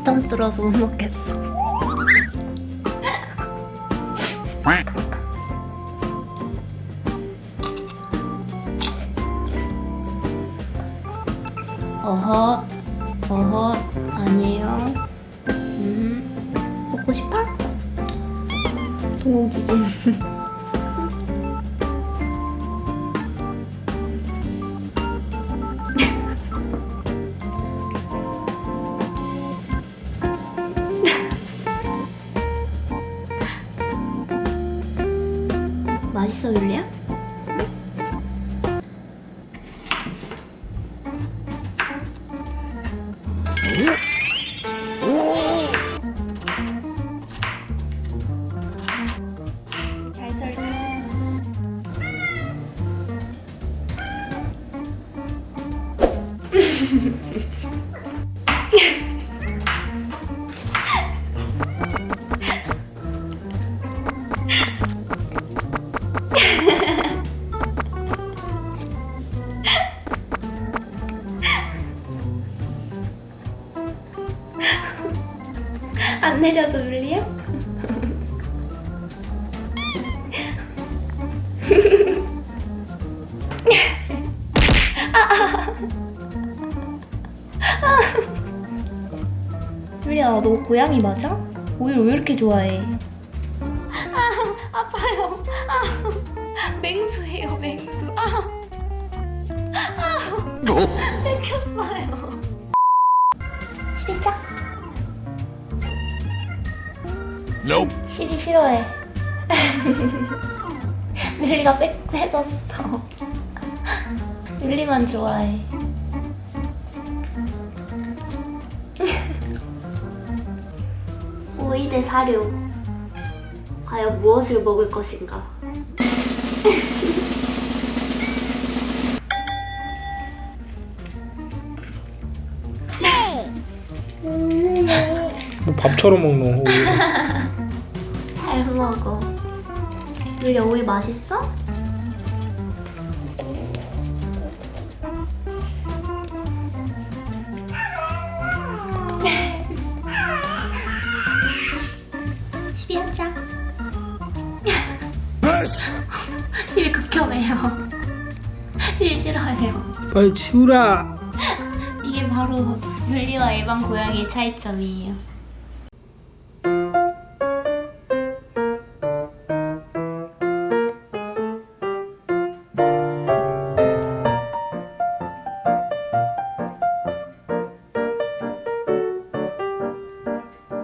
부담스러워서 못 먹겠어. 어헛, 어헛, 아니에요. 음, 먹고 싶어? 동공지진. 율리야? 잘 썰지. 안 내려서 율리야? 율리야, 너 고양이 맞아? 오일 왜 이렇게 좋아해? 아, 아파요. 아, 맹수예요, 맹수. 아, 아, 뺏겼어요. Nope. 시리 싫어해. 릴리가 뺏, 뺏었어. 릴리만 좋아해. 오이 대 사료. 과연 무엇을 먹을 것인가? 뭐 밥처럼 먹노 오이. 잘 먹어. 릴리 오이 맛있어? 시비. Bus. 시비 극혐해요. 시비 싫어해요. 빨리 치우라 이게 바로 율리와 일반 고양이의 차이점이에요.